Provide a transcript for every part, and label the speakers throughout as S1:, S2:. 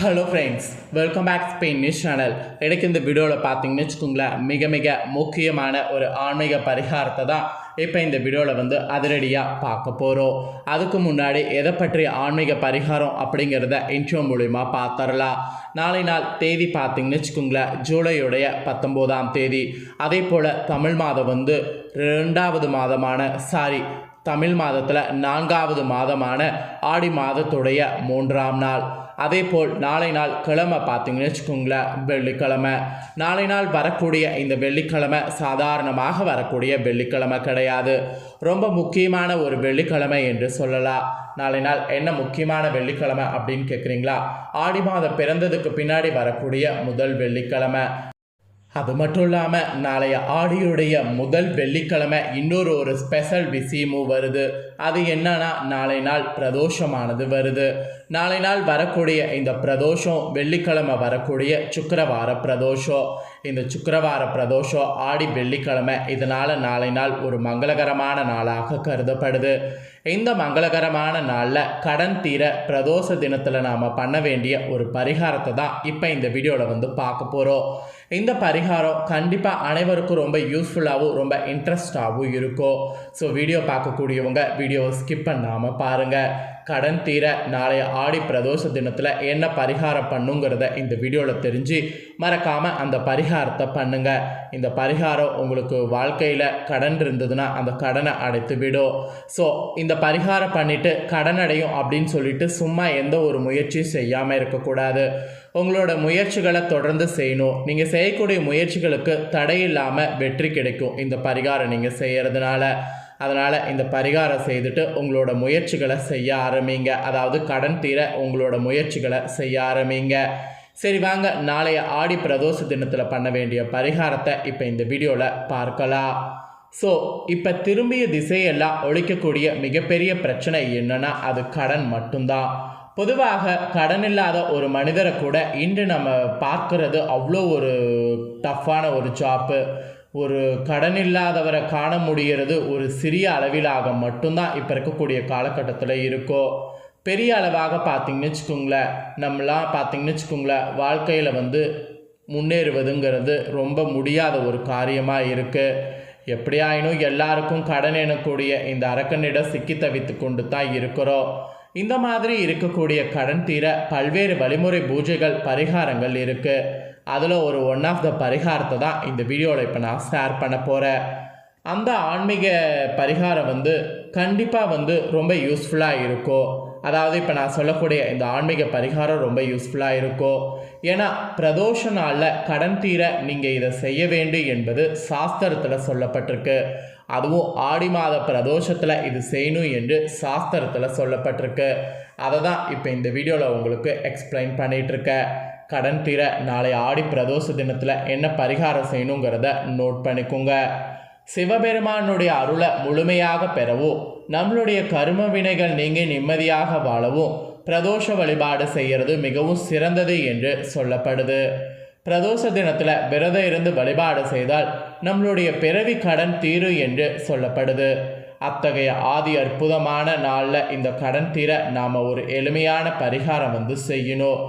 S1: Hello friends welcome back Spain news channel எனக்கு இந்த வீடியோவில் பார்த்தீங்கன்னு வச்சுக்கோங்களேன் மிக மிக முக்கியமான ஒரு ஆன்மீக பரிகாரத்தை தான் இப்போ இந்த வீடியோவில் வந்து அதிரடியாக பார்க்க போகிறோம் அதுக்கு முன்னாடி எதை பற்றிய ஆன்மீக பரிகாரம் அப்படிங்கிறத இன்ட்ரோ மூலிமா பார்த்துடலாம். நாளை நாள் தேதி பார்த்தீங்கன்னு வச்சுக்கோங்களேன் ஜூலையுடைய பத்தொம்போதாம் தேதி. அதே போல் தமிழ் மாதம் வந்து ரெண்டாவது மாதமான சாரி தமிழ் மாதத்தில் நான்காவது மாதமான ஆடி மாதத்துடைய மூன்றாம் நாள். அதே போல் நாளை நாள் கிழமை பார்த்தீங்கன்னு வச்சுக்கோங்களேன் வெள்ளிக்கிழமை. நாளை நாள் வரக்கூடிய இந்த வெள்ளிக்கிழமை சாதாரணமாக வரக்கூடிய வெள்ளிக்கிழமை கிடையாது. ரொம்ப முக்கியமான ஒரு வெள்ளிக்கிழமை என்று சொல்லலாம். நாளை நாள் என்ன முக்கியமான வெள்ளிக்கிழமை அப்படின்னு கேட்குறீங்களா? ஆடி மாதம் பிறந்ததுக்கு பின்னாடி வரக்கூடிய முதல் வெள்ளிக்கிழமை. அது மட்டும் இல்லாமல் நாளைய ஆடியுடைய முதல் வெள்ளிக்கிழமை இன்னொரு ஒரு ஸ்பெஷல் விஷயமும் வருது. அது என்னன்னா நாளை நாள் பிரதோஷமானது வருது. நாளை நாள் வரக்கூடிய இந்த பிரதோஷம் வெள்ளிக்கிழமை வரக்கூடிய சுக்கரவார பிரதோஷம். இந்த சுக்கரவார பிரதோஷம் ஆடி வெள்ளிக்கிழமை இதனால் நாளை நாள் ஒரு மங்களகரமான நாளாக கருதப்படுது. இந்த மங்களகரமான நாளில் கடன் தீர பிரதோஷ தினத்தில் நாம் பண்ண வேண்டிய ஒரு பரிகாரத்தை தான் இப்போ இந்த வீடியோவில் வந்து பார்க்க போகிறோம் இந்த பரிகாரம் கண்டிப்பாக அனைவருக்கும் ரொம்ப யூஸ்ஃபுல்லாகவும் ரொம்ப இன்ட்ரெஸ்டாகவும் இருக்கும். ஸோ வீடியோ பார்க்கக்கூடியவங்க வீடியோவை ஸ்கிப் பண்ணாமல் பாருங்கள் கடன் தீர நாளைய ஆடி பிரதோஷ தினத்தில் என்ன பரிகாரம் பண்ணுங்கிறத இந்த வீடியோவில் தெரிஞ்சு மறக்காமல் அந்த பரிகாரத்தை பண்ணுங்கள் இந்த பரிகாரம் உங்களுக்கு வாழ்க்கையில் கடன் இருந்ததுன்னா அந்த கடனை அடைத்து விடும் ஸோ இந்த பரிகாரம் பண்ணிவிட்டு கடன் அடையும் அப்படின்னு சொல்லிட்டு சும்மா எந்த ஒரு முயற்சியும் செய்யாமல் இருக்கக்கூடாது. உங்களோட முயற்சிகளை தொடர்ந்து செய்யணும். நீங்கள் செய்யக்கூடிய முயற்சிகளுக்கு தடை இல்லாமல் வெற்றி கிடைக்கும் இந்த பரிகாரம் நீங்கள் செய்கிறதுனால அதனால் இந்த பரிகாரம் செய்துட்டு உங்களோட முயற்சிகளை செய்ய ஆரம்பிங்க. அதாவது கடன் தீர உங்களோட முயற்சிகளை செய்ய ஆரம்பிங்க. சரி வாங்க. நாளைய ஆடி பிரதோஷ தினத்தில் பண்ண வேண்டிய பரிகாரத்தை இப்போ இந்த வீடியோவில் பார்க்கலாம். ஸோ இப்போ திரும்பிய திசையெல்லாம் ஒழிக்கக்கூடிய மிகப்பெரிய பிரச்சனை என்னன்னா அது கடன் மட்டும்தான். பொதுவாக கடன் இல்லாத ஒரு மனிதரை கூட இன்று நம்ம பார்க்கறது அவ்வளோ ஒரு டஃப்பான ஒரு ஜாப்பு ஒரு கடன் இல்லாதவரை காண முடிகிறது. ஒரு சிறிய அளவிலாக மட்டும்தான் இப்போ இருக்கக்கூடிய காலகட்டத்தில் இருக்கோ. பெரிய அளவாக பார்த்திங்கன்னு வச்சுக்கோங்களேன் நம்மளாம் பார்த்திங்கன்னு வச்சுக்கோங்களேன் வாழ்க்கையில் வந்து முன்னேறுவதுங்கிறது ரொம்ப முடியாத ஒரு காரியமாக இருக்குது எப்படியாயினும் எல்லாருக்கும் கடன் எனக்கூடிய இந்த அரக்கனிடம் சிக்கி தவித்து கொண்டு தான் இருக்கிறோம். இந்த மாதிரி இருக்கக்கூடிய கடன் தீர பல்வேறு வழிமுறை பூஜைகள் பரிகாரங்கள் இருக்குது அதில் ஒரு ஒன் ஆஃப் த பரிகாரத்தை தான் இந்த வீடியோவில் இப்போ நான் ஷேர் பண்ண போகிறேன் அந்த ஆன்மீக பரிகாரம் வந்து கண்டிப்பாக வந்து ரொம்ப யூஸ்ஃபுல்லாக இருக்கும். அதாவது இப்போ நான் சொல்லக்கூடிய இந்த ஆன்மீக பரிகாரம் ரொம்ப யூஸ்ஃபுல்லாக இருக்கும். ஏன்னா பிரதோஷ நாளில் கடன் தீர நீங்கள் இதை செய்ய வேண்டும் என்பது சாஸ்திரத்தில் சொல்லப்பட்டிருக்கு. அதுவும் ஆடி மாத பிரதோஷத்தில் இது செய்யணும் என்று சாஸ்திரத்தில் சொல்லப்பட்டிருக்கு. அதை தான் இப்போ இந்த வீடியோவில் உங்களுக்கு எக்ஸ்பிளைன் பண்ணிகிட்ருக்கேன் கடன் தீர நாளை ஆடி பிரதோஷ தினத்தில் என்ன பரிகாரம் செய்யணுங்கிறத நோட் பண்ணிக்கோங்க. சிவபெருமானுடைய அருளை முழுமையாக பெறவும் நம்மளுடைய கரும வினைகள் நீங்கி நிம்மதியாக வாழவும் பிரதோஷ வழிபாடு செய்கிறது மிகவும் சிறந்தது என்று சொல்லப்படுது. பிரதோஷ தினத்தில் விரதம் இருந்து வழிபாடு செய்தால் நம்மளுடைய பிறவி கடன் தீரு என்று சொல்லப்படுது. அத்தகைய ஆதி அற்புதமான நாளில் இந்த கடன் தீர நாம் ஒரு எளிமையான பரிகாரம் வந்து செய்யணும்.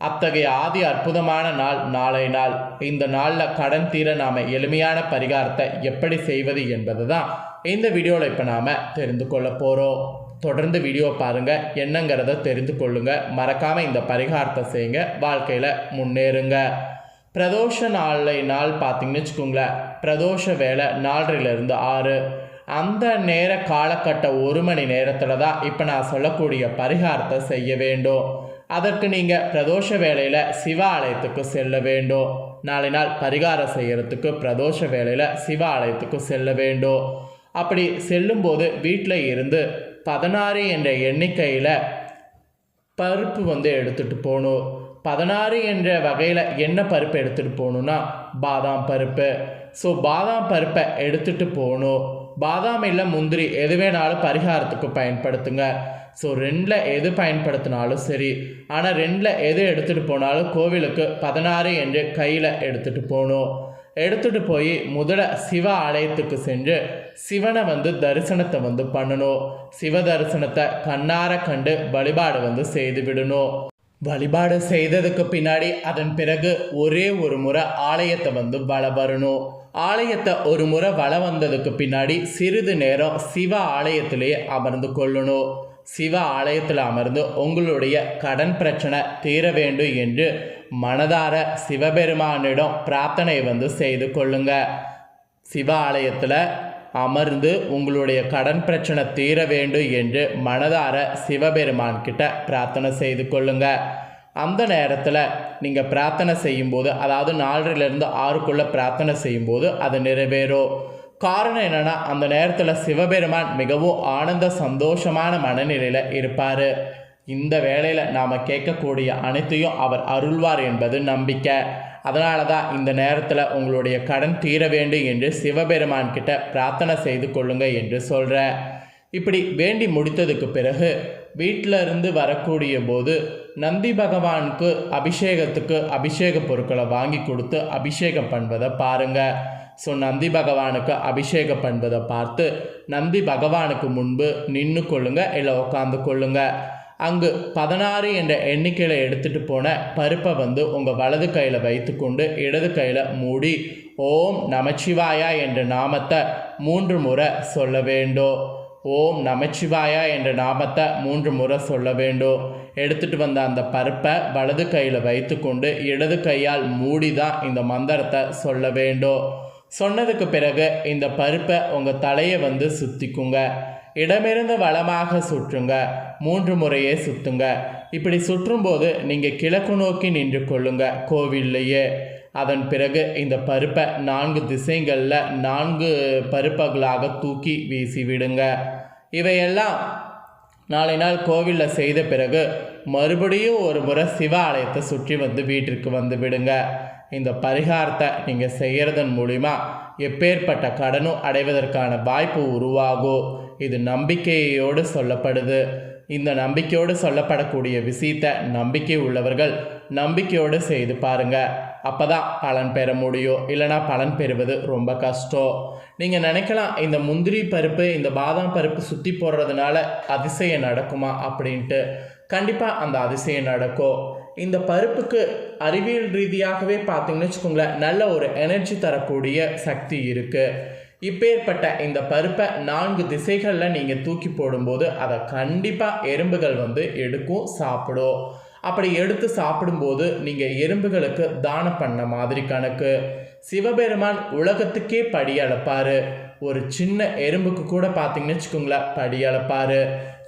S1: அத்தகைய ஆதி அற்புதமான நாள் நாளை நாள். இந்த நாளில் கடன் தீர நாம் எளிமையான பரிகாரத்தை எப்படி செய்வது என்பது தான் இந்த வீடியோவில் இப்போ நாம் தெரிந்து கொள்ள போகிறோம் தொடர்ந்து வீடியோ பாருங்கள் என்னங்கிறத தெரிந்து கொள்ளுங்கள் மறக்காமல் இந்த பரிகாரத்தை செய்யுங்க வாழ்க்கையில் முன்னேறுங்க. பிரதோஷ நாளை நாள் பார்த்தீங்கன்னு வச்சுக்கோங்களேன் பிரதோஷ வேலை நாலரைலேருந்து ஆறு. அந்த நேர காலகட்ட ஒரு மணி நேரத்தில் தான் இப்போ நான் சொல்லக்கூடிய பரிகாரத்தை செய்ய வேண்டும். அதற்கு நீங்கள் பிரதோஷ வேலையில் சிவ ஆலயத்துக்கு செல்ல வேண்டும். நாளை நாள் பரிகாரம் செய்கிறதுக்கு பிரதோஷ வேலையில் சிவ ஆலயத்துக்கு செல்ல வேண்டும். அப்படி செல்லும்போது வீட்டில் இருந்து பதினாறு என்ற எண்ணிக்கையில் பருப்பு வந்து எடுத்துகிட்டு போகணும். பதினாறு என்ற வகையில் என்ன பருப்பு எடுத்துகிட்டு போகணுன்னா பாதாம் பருப்பு. ஸோ பாதாம் பருப்பை எடுத்துகிட்டு போகணும். பாதாம் இல்லை முந்திரி எது வேணாலும் பரிகாரத்துக்கு பயன்படுத்துங்க. ஸோ ரெண்டில் எது பயன்படுத்தினாலும் சரி. ஆனால் ரெண்டில் எது எடுத்துகிட்டு போனாலும் கோவிலுக்கு பதினாறு என்று கையில் எடுத்துகிட்டு போகணும். எடுத்துகிட்டு போய் முதல்ல சிவ ஆலயத்துக்கு சென்று சிவனை வந்து தரிசனத்தை வந்து பண்ணணும். சிவ தரிசனத்தை கண்ணார கண்டு வழிபாடு வந்து செய்து விடணும். வழிபாடு செய்ததுக்கு பின்னாடி அதன் பிறகு ஒரே ஒரு முறை ஆலயத்தை வந்து வள வரணும். ஆலயத்தை ஒரு முறை வள வந்ததுக்கு பின்னாடி சிறிது நேரம் சிவ ஆலயத்திலேயே அமர்ந்து கொள்ளணும். சிவ ஆலயத்தில் அமர்ந்து உங்களுடைய கடன் பிரச்சனை தீர வேண்டும் என்று மனதார சிவபெருமானிடம் பிரார்த்தனை வந்து செய்து கொள்ளுங்க. சிவ ஆலயத்தில் அமர்ந்து உங்களுடைய கடன் பிரச்சனை தீர வேண்டும் என்று மனதார சிவபெருமான் கிட்ட பிரார்த்தனை செய்து கொள்ளுங்க. அந்த நேரத்தில் நீங்கள் பிரார்த்தனை செய்யும்போது அதாவது நாலரிலிருந்து ஆறுக்குள்ளே பிரார்த்தனை செய்யும்போது அது நிறைவேறும். காரணம் என்னென்னா அந்த நேரத்தில் சிவபெருமான் மிகவும் ஆனந்த சந்தோஷமான மனநிலையில் இருப்பார். இந்த வேளையில் நாம் கேட்கக்கூடிய அனைத்தையும் அவர் அருள்வார் என்பது நம்பிக்கை. அதனால தான் இந்த நேரத்தில் உங்களுடைய கடன் தீர வேண்டும் என்று சிவபெருமான் கிட்ட பிரார்த்தனை செய்து கொள்ளுங்க என்று சொல்கிறேன் இப்படி வேண்டி முடித்ததுக்கு பிறகு வீட்டில் இருந்து வரக்கூடிய போது நந்தி பகவானுக்கு அபிஷேகத்துக்கு அபிஷேக பொருட்களை வாங்கி கொடுத்து அபிஷேகம் பண்ணுவதை பாருங்கள் ஸோ நந்தி பகவானுக்கு அபிஷேகம் பண்ணுவதை பார்த்து நந்தி பகவானுக்கு முன்பு நின்று கொள்ளுங்க இல்லை உட்காந்து கொள்ளுங்க அங்கு பதினாறு என்ற எண்ணிக்கையில் எடுத்துகிட்டு போன பருப்பை வந்து உங்கள் வலது கையில் வைத்துக்கொண்டு இடது கையில் மூடி ஓம் நமச்சிவாயா என்ற நாமத்தை மூன்று முறை சொல்ல வேண்டும் ஓம் நமச்சிவாயா என்ற நாமத்தை மூன்று முறை சொல்ல வேண்டும் எடுத்துகிட்டு வந்த அந்த பருப்பை வலது கையில் வைத்துக்கொண்டு இடது கையால் மூடி தான் இந்த மந்திரத்தை சொல்ல வேண்டும் சொன்னதுக்கு பிறகு இந்த பருப்பை உங்கள் தலையை வந்து சுற்றிக்குங்க இடமிருந்து வளமாக சுற்றுங்க. மூன்று முறையே சுற்றுங்க இப்படி சுற்றும்போது நீங்கள் கிழக்கு நோக்கி நின்று கொள்ளுங்க கோவில்லையே. அதன் பிறகு இந்த பருப்பை நான்கு திசைகளில் நான்கு பருப்புகளாக தூக்கி வீசி விடுங்க. இவையெல்லாம் நாளை நாள் கோவிலில் செய்த பிறகு மறுபடியும் ஒரு முறை சிவ ஆலயத்தை சுற்றி வந்து வீட்டிற்கு வந்து விடுங்க. இந்த பரிகாரத்தை நீங்கள் செய்கிறதன் மூலிமா எப்பேற்பட்ட கடனும் அடைவதற்கான வாய்ப்பு உருவாகும் இது நம்பிக்கையோடு சொல்லப்படுது. இந்த நம்பிக்கையோடு சொல்லப்படக்கூடிய விஷயத்தை நம்பிக்கை உள்ளவர்கள் நம்பிக்கையோடு செய்து பாருங்கள் அப்போ தான் பலன் பெற முடியும். இல்லைனா பலன் பெறுவது ரொம்ப கஷ்டம். நீங்கள் நினைக்கலாம் இந்த முந்திரி பருப்பு இந்த பாதாம் பருப்பு சுற்றி போடுறதுனால அதிசயம் நடக்குமா அப்படின்ட்டு. கண்டிப்பாக அந்த அதிசயம் நடக்கும். இந்த பருப்புக்கு அறிவியல் ரீதியாகவே பார்த்தீங்கன்னு வச்சுக்கோங்களேன் நல்ல ஒரு எனர்ஜி தரக்கூடிய சக்தி இருக்குது இப்பேற்பட்ட இந்த பருப்பை நான்கு திசைகளில் நீங்கள் தூக்கி போடும்போது அதை கண்டிப்பாக எறும்புகள் வந்து எடுக்கும் சாப்பிடும். அப்படி எடுத்து சாப்பிடும்போது நீங்கள் எறும்புகளுக்கு தானம் பண்ண மாதிரி கணக்கு. சிவபெருமான் உலகத்துக்கே படி அளப்பார் ஒரு சின்ன எறும்புக்கு கூட பார்த்தீங்கன்னு வச்சுக்கோங்களேன் படி அளப்பார்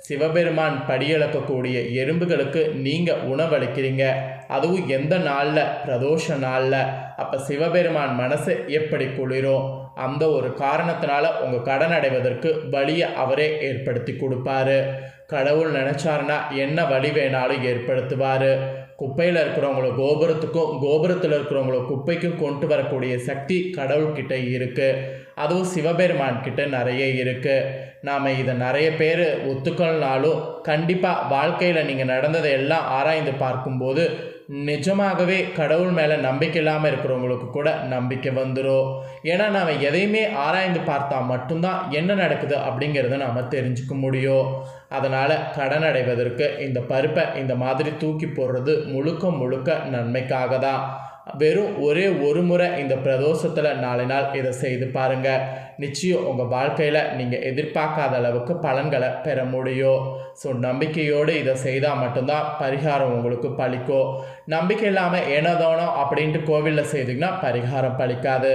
S1: சிவபெருமான் படியளக்கக்கூடிய எறும்புகளுக்கு நீங்கள் உணவளிக்கிறீங்க. அதுவும் எந்த நாளில்? பிரதோஷ நாளில். அப்போ சிவபெருமான் மனசு எப்படி குளிரும்? அந்த ஒரு காரணத்தினால உங்கள் கடன் அடைவதற்கு வழியை அவரே ஏற்படுத்தி கொடுப்பாரு. கடவுள் நினச்சாருன்னா என்ன வழி வேணாலும் ஏற்படுத்துவார். குப்பையில் இருக்கிறவங்கள கோபுரத்துக்கும் கோபுரத்தில் இருக்கிறவங்கள குப்பைக்கும் கொண்டு வரக்கூடிய சக்தி கடவுள்கிட்ட இருக்குது அதுவும் சிவபெருமான் கிட்ட நிறைய இருக்குது நாம் இதை நிறைய பேர் ஒத்துக்கலனாலும் கண்டிப்பாக வாழ்க்கையில் நீங்கள் நடந்ததை எல்லாம் ஆராய்ந்து பார்க்கும்போது நிஜமாகவே கடவுள் மேலே நம்பிக்கை இல்லாமல் இருக்கிறவங்களுக்கு கூட நம்பிக்கை வந்துடும் ஏன்னா நாம் எதையுமே ஆராய்ந்து பார்த்தா மட்டும்தான் என்ன நடக்குது அப்படிங்கிறத நாம் தெரிஞ்சுக்க முடியும். அதனால் கடன் அடைவதற்கு இந்த பருப்பை இந்த மாதிரி தூக்கி போடுறது முழுக்க முழுக்க நன்மைக்காக தான். வெறும் ஒரே ஒரு முறை இந்த பிரதோஷத்தில் நாலு நாள் இதை செய்து பாருங்கள் நிச்சயம் உங்கள் வாழ்க்கையில் நீங்கள் எதிர்பார்க்காத அளவுக்கு பலன்களை பெற முடியும். ஸோ நம்பிக்கையோடு இதை செய்தால் மட்டும்தான் பரிகாரம் உங்களுக்கு பழிக்கும் நம்பிக்கை இல்லாமல் ஏனோதானோ அப்படின்ட்டு கோவிலில் செய்திங்கன்னா பரிகாரம் பழிக்காது.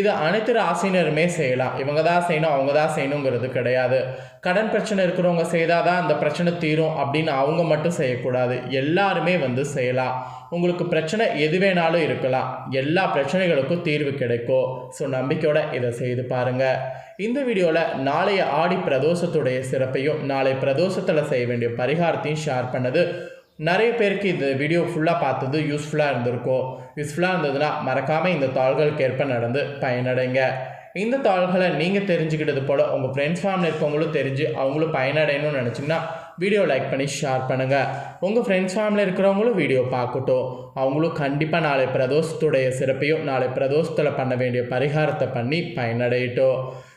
S1: இது அனைத்து ராசினருமே செய்யலாம். இவங்க தான் செய்யணும் அவங்க தான் செய்யணுங்கிறது கிடையாது. கடன் பிரச்சனை இருக்கிறவங்க செய்தால் தான் அந்த பிரச்சனை தீரும் அப்படின்னு அவங்க மட்டும் செய்யக்கூடாது. எல்லாருமே வந்து செய்யலாம். உங்களுக்கு பிரச்சனை எது வேணாலும் இருக்கலாம். எல்லா பிரச்சனைகளுக்கும் தீர்வு கிடைக்கும். ஸோ நம்பிக்கையோட இதை செய்து பாருங்கள் இந்த வீடியோவில் நாளைய ஆடி பிரதோஷத்துடைய சிறப்பையும் நாளை பிரதோஷத்தில் செய்ய வேண்டிய பரிகாரத்தையும் ஷேர் பண்ணது. நிறைய பேருக்கு இந்த வீடியோ ஃபுல்லாக பார்த்தது யூஸ்ஃபுல்லாக இருந்திருக்கும். யூஸ்ஃபுல்லாக இருந்ததுன்னா மறக்காமல் இந்த தாள்களுக்கு ஏற்ப நடந்து பயனடைங்க. இந்த தாள்களை நீங்கள் தெரிஞ்சுக்கிட்டது போல் உங்கள் ஃப்ரெண்ட்ஸ் ஃபேமிலி இருக்கவங்களும் தெரிஞ்சு அவங்களும் பயனடையணும்னு நினச்சிங்கன்னா வீடியோ லைக் பண்ணி ஷேர் பண்ணுங்கள் உங்கள் ஃப்ரெண்ட்ஸ் ஃபேமிலி இருக்கிறவங்களும் வீடியோ பார்க்கட்டும். அவங்களும் கண்டிப்பாக நாளை பிரதோஷத்துடைய சிறப்பையும் நாளை பிரதோஷத்தில் பண்ண வேண்டிய பரிகாரத்தை பண்ணி பயனடையட்டும்.